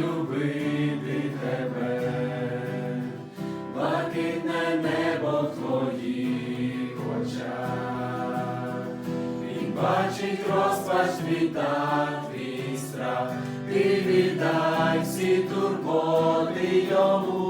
любити тебе, блакитне небо в твоїх очах, він бачить розпач твій твій страх, ти віддай всі турботи йому,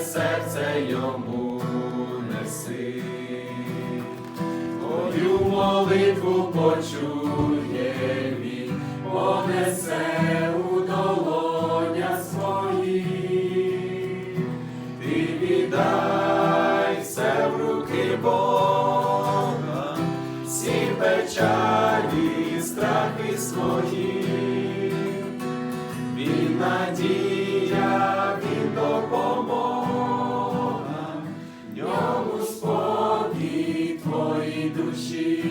серце йому неси, твою молитву почує він, понесе у долонях своїх, ти віддай все в руки Бога, всі печалі, страхи свої, він надій. душі,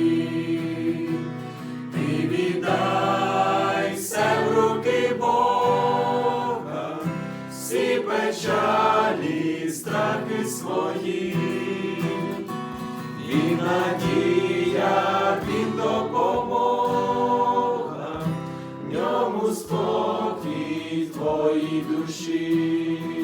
ти віддай все в руки Бога, всі печалі, страхи свої, і надія він допомога, в ньому спокій твої душі.